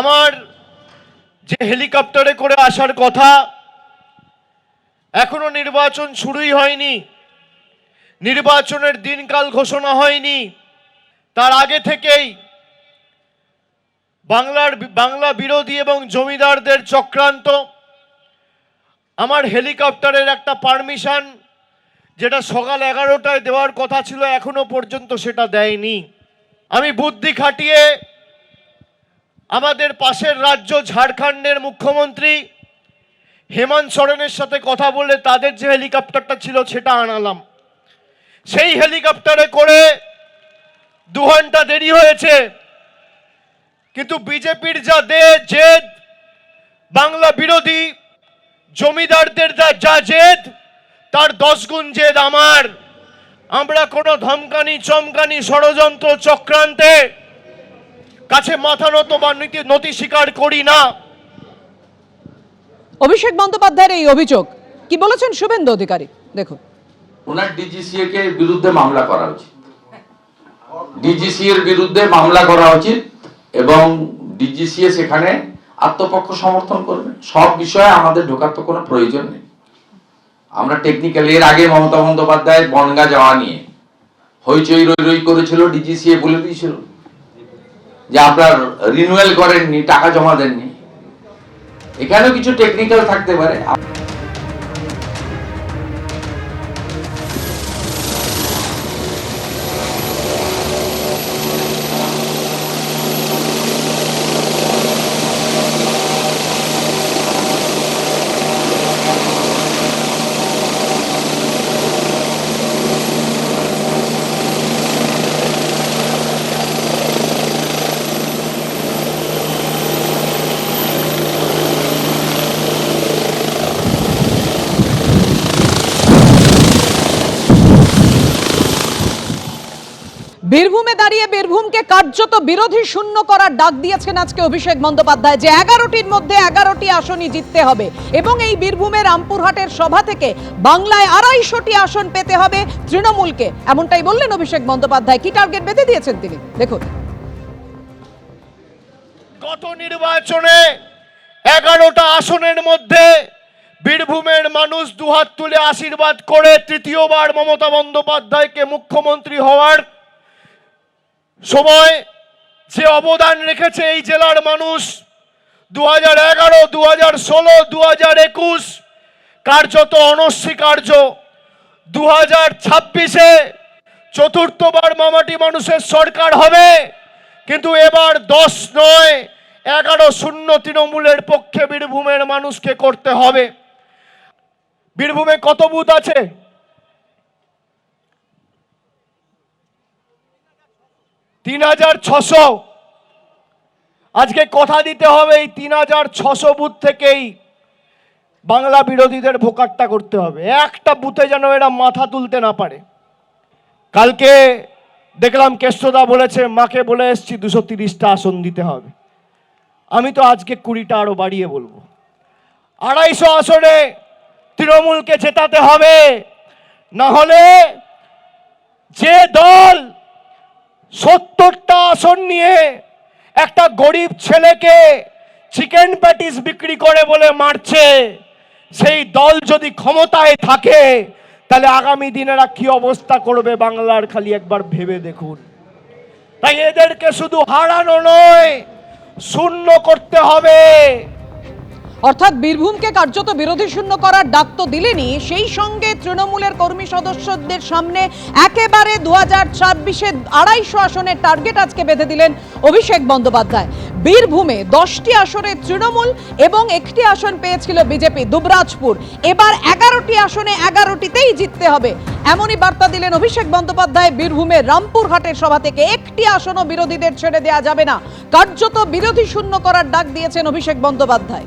আমার যে হেলিকপ্টারে করে আসার কথা, এখনও নির্বাচন শুরুই হয়নি। নির্বাচনের দিনকাল ঘোষণা হয়নি। তার আগে থেকেই বাংলার বাংলা বিরোধী এবং জমিদারদের চক্রান্ত, আমার হেলিকপ্টারের একটা পারমিশন, যেটা সকাল এগারোটায় দেওয়ার কথা ছিল, এখনও পর্যন্ত সেটা দেয়নি। আমি বুদ্ধি খাটিয়ে আমাদের পাশের রাজ্য ঝাড়খণ্ডের মুখ্যমন্ত্রী হেমন্ত সরেনের সাথে কথা বলে তাদের যে হেলিকপ্টারটা ছিল সেটা আনালাম। সেই হেলিকপ্টারে করে দু ঘণ্টা দেরি হয়েছে, কিন্তু বিজেপির যা দে জেদ বাংলা বিরোধী জমিদারদের যা যা জেদ, তার দশ গুণ জেদ আমার। আমরা কোনো ধমকানি, চমকানি ষড়যন্ত্র চক্রান্তে কাছে মাথা নত বা নীতি নতি স্বীকার করি না। অভিষেক বন্দ্যোপাধ্যায়ের এই অভিযোগ কি বলেছেন শুভেন্দু অধিকারী? দেখুন। ওনার ডিজিসিএ কে বিরুদ্ধে মামলা করা উচিত। ডিজিসি এর বিরুদ্ধে মামলা করা উচিত এবং ডিজিসিএ সেখানে আত্মপক্ষ সমর্থন করবে। সব বিষয়ে আমাদের ঢোকার তো কোনো প্রয়োজন নেই। আমরা টেকনিক্যালি এর আগে মমতা বন্দ্যোপাধ্যায় বনগা যাওয়া নিয়ে হইচই রই রই করেছিল ডিজিসিএ বলে দিয়েছিল। যে আপনার রিনুয়াল করেননি টাকা জমা দেননি। এখানেও কিছু টেকনিক্যাল থাকতে পারে। বীরভূমে দাঁড়িয়ে বীরভূমকে কার্যত বিরোধী শূন্য করার ডাক দিয়েছেন আজকে অভিষেক বন্দ্যোপাধ্যায় যে এগারোটির মধ্যে এগারোটি আসনই জিততে হবে এবং এই বীরভূমের রামপুরহাটের সভা থেকে বাংলায় আড়াইশোটি আসন পেতে হবে তৃণমূলকে। এমনটাই বললেন অভিষেক বন্দ্যোপাধ্যায়। কি টার্গেট বেঁধে দিয়েছেন তিনি? দেখুন। গত নির্বাচনে এগারোটা আসনের মধ্যে বীরভূমের মানুষ দুহাত তুলে আশীর্বাদ করে তৃতীয়বার মমতা বন্দ্যোপাধ্যায়কে মুখ্যমন্ত্রী হওয়ার সময় যে অবদান রেখেছে এই জেলার মানুষ দু হাজার এগারো দু হাজার ষোলো দু হাজার একুশ কার্যত অনস্বীকার্য। দু হাজার ছাব্বিশে চতুর্থবার মামাটি মানুষের সরকার হবে, কিন্তু এবার দশ নয়, এগারো শূন্য তৃণমূলের পক্ষে বীরভূমের মানুষকে করতে হবে। বীরভূমে কত বুথ আছে? তিন হাজার ছশো। আজকে কথা দিতে হবে এই তিন হাজার ছশো বুথ থেকেই বাংলা বিরোধীদের ভোকাট্টা করতে হবে। একটা বুথে যেন এরা মাথা তুলতে না পারে। কালকে দেখলাম কেষ্টদা বলেছে, মাকে বলে এসছি, দুশো তিরিশটা আসন দিতে হবে। আমি তো আজকে কুড়িটা আরও বাড়িয়ে বলব। আড়াইশো আসনে তৃণমূলকে জেতাতে হবে। না হলে যে দল সত্তরটা আসন নিয়ে একটা গরিব ছেলেকে চিকেন প্যাটিস বিক্রি করে বলে মারছে। সেই দল যদি ক্ষমতায় থাকে, তাহলে আগামী দিনেরা কি অবস্থা করবে বাংলার খালি একবার ভেবে দেখুন। তাই এদেরকে শুধু হারানো নয়, শূন্য করতে হবে। অর্থাৎ বীরভূমকে কার্যত বিরোধী শূন্য করার ডাক তো দিলেনি। সেই সঙ্গে তৃণমূলের কর্মী সদস্যদের সামনে একেবারে দু হাজার ছাব্বিশে আড়াইশো আসনের টার্গেট আজকে বেঁধে দিলেন অভিষেক বন্দ্যোপাধ্যায়। বীরভূমে দশটি আসনে তৃণমূল এবং একটি আসন পেয়েছিল বিজেপি, দুবরাজপুর। এবার এগারোটি আসনে এগারোটিতেই জিততে হবে। এমনই বার্তা দিলেন অভিষেক বন্দ্যোপাধ্যায় বীরভূমের রামপুরহাটের সভা থেকে। একটি আসনও বিরোধীদের ছেড়ে দেওয়া যাবে না। কার্যত বিরোধী শূন্য করার ডাক দিয়েছেন অভিষেক বন্দ্যোপাধ্যায়।